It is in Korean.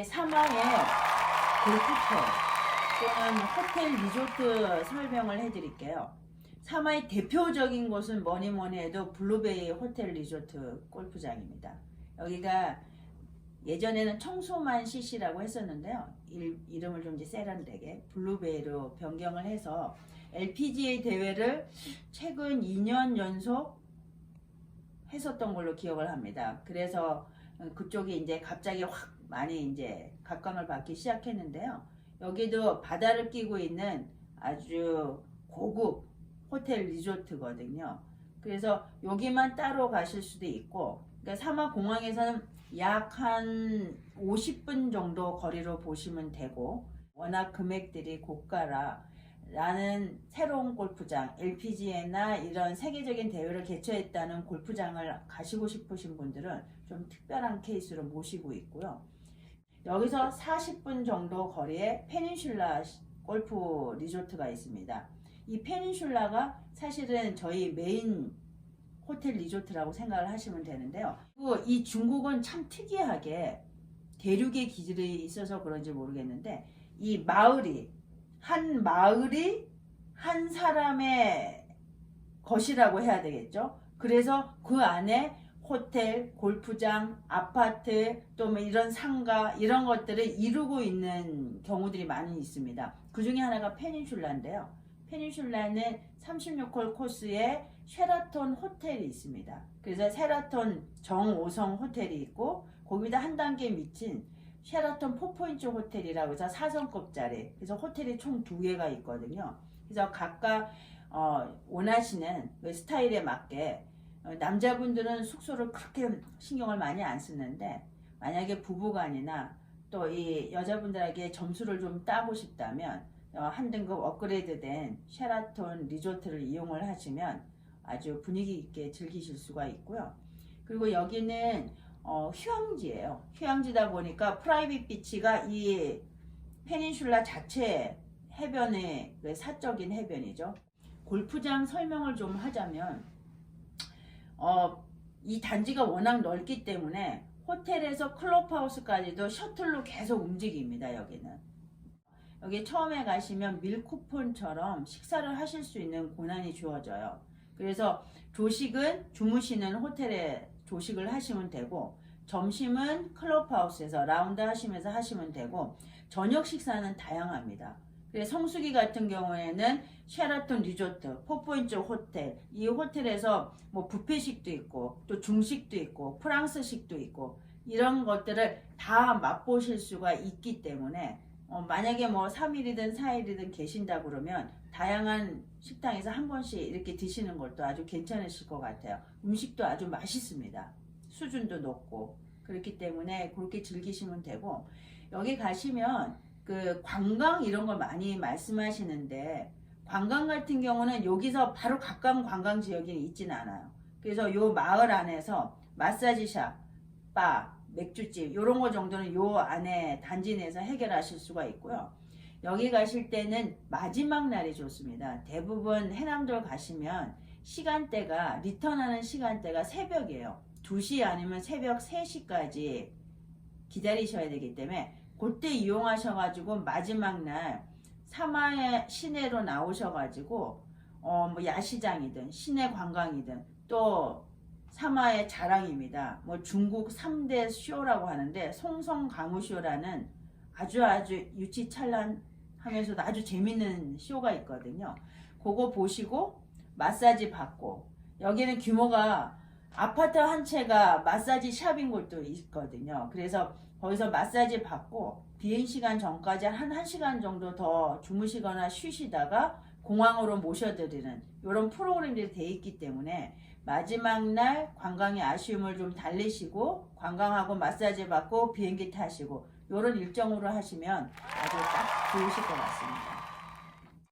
이제 사마의 골프터 또는 호텔 리조트 설명을 해드릴게요. 사마의 대표적인 곳은 뭐니 뭐니 해도 블루베이 호텔 리조트 골프장입니다. 여기가 예전에는 청소만 CC라고 했었는데요. 일, 이름을 좀 이제 세련되게 블루베이로 변경을 해서 LPGA 대회를 최근 2년 연속 했었던 걸로 기억을 합니다. 그래서 그쪽이 이제 갑자기 확 많이 이제 각광을 받기 시작했는데요. 여기도 바다를 끼고 있는 아주 고급 호텔 리조트거든요. 그래서 여기만 따로 가실 수도 있고, 그러니까 사마 공항에서는 약 한 50분 정도 거리로 보시면 되고, 워낙 금액들이 고가라 라는 새로운 골프장, LPGA나 이런 세계적인 대회를 개최했다는 골프장을 가시고 싶으신 분들은 좀 특별한 케이스로 모시고 있고요. 여기서 40분 정도 거리에 페닌슐라 골프 리조트가 있습니다. 이 페닌슐라가 사실은 저희 메인 호텔 리조트라고 생각을 하시면 되는데요. 이 중국은 참 특이하게 대륙의 기질이 있어서 그런지 모르겠는데 이 마을이 한 마을이 한 사람의 것이라고 해야 되겠죠. 그래서 그 안에 호텔, 골프장, 아파트, 또 뭐 이런 상가 이런 것들을 이루고 있는 경우들이 많이 있습니다. 그 중에 하나가 페닌슐라인데요. 페닌슐라는 36홀 코스에 쉐라톤 호텔이 있습니다. 그래서 쉐라톤 정오성 호텔이 있고 거기다 한 단계 미친 쉐라톤 포포인트 호텔이라고 해서 4성급짜리 그래서 호텔이 총 두 개가 있거든요. 그래서 각각 어, 원하시는 그 스타일에 맞게 어, 남자분들은 숙소를 그렇게 신경을 많이 안 쓰는데 만약에 부부간이나 또 이 여자분들에게 점수를 좀 따고 싶다면 어, 한 등급 업그레이드된 쉐라톤 리조트를 이용을 하시면 아주 분위기 있게 즐기실 수가 있고요. 그리고 여기는 어, 휴양지예요. 휴양지다 보니까 프라이빗 비치가 이 페닌슐라 자체 해변의 그 사적인 해변이죠. 골프장 설명을 좀 하자면 어, 이 단지가 워낙 넓기 때문에 호텔에서 클럽하우스까지도 셔틀로 계속 움직입니다. 여기는. 여기 처음에 가시면 밀쿠폰처럼 식사를 하실 수 있는 권한이 주어져요. 그래서 조식은 주무시는 호텔에 조식을 하시면 되고 점심은 클럽하우스에서 라운드 하시면서 하시면 되고 저녁 식사는 다양합니다. 성수기 같은 경우에는 쉐라톤 리조트, 포포인트 호텔, 이 호텔에서 뭐 뷔페식도 있고 또 중식도 있고 프랑스식도 있고 이런 것들을 다 맛보실 수가 있기 때문에 어, 만약에 뭐 3일이든 4일이든 계신다 그러면 다양한 식당에서 한 번씩 이렇게 드시는 것도 아주 괜찮으실 것 같아요. 음식도 아주 맛있습니다. 수준도 높고 그렇기 때문에 그렇게 즐기시면 되고 여기 가시면 그 관광 이런 걸 많이 말씀하시는데 관광 같은 경우는 여기서 바로 가까운 관광 지역이 있지는 않아요. 그래서 요 마을 안에서 마사지샵, 바, 맥주집 이런 거 정도는 요 안에 단지 내에서 해결하실 수가 있고요. 여기 가실 때는 마지막 날이 좋습니다. 대부분 해남돌 가시면 시간대가 리턴하는 시간대가 새벽이에요. 2시 아니면 새벽 3시까지 기다리셔야 되기 때문에 그때 이용하셔가지고 마지막 날 사마의 시내로 나오셔가지고 어 뭐 야시장이든 시내 관광이든 또 사마의 자랑입니다. 뭐 중국 3대 쇼라고 하는데 송성 강우쇼라는 아주 아주 유치찬란하면서도 아주 재밌는 쇼가 있거든요. 그거 보시고 마사지 받고 여기는 규모가 아파트 한 채가 마사지 샵인 곳도 있거든요. 그래서 거기서 마사지 받고 비행 시간 전까지 한 1시간 정도 더 주무시거나 쉬시다가 공항으로 모셔드리는 이런 프로그램들이 돼 있기 때문에 마지막 날 관광의 아쉬움을 좀 달래시고 관광하고 마사지 받고 비행기 타시고 이런 일정으로 하시면 아주 딱 좋으실 것 같습니다.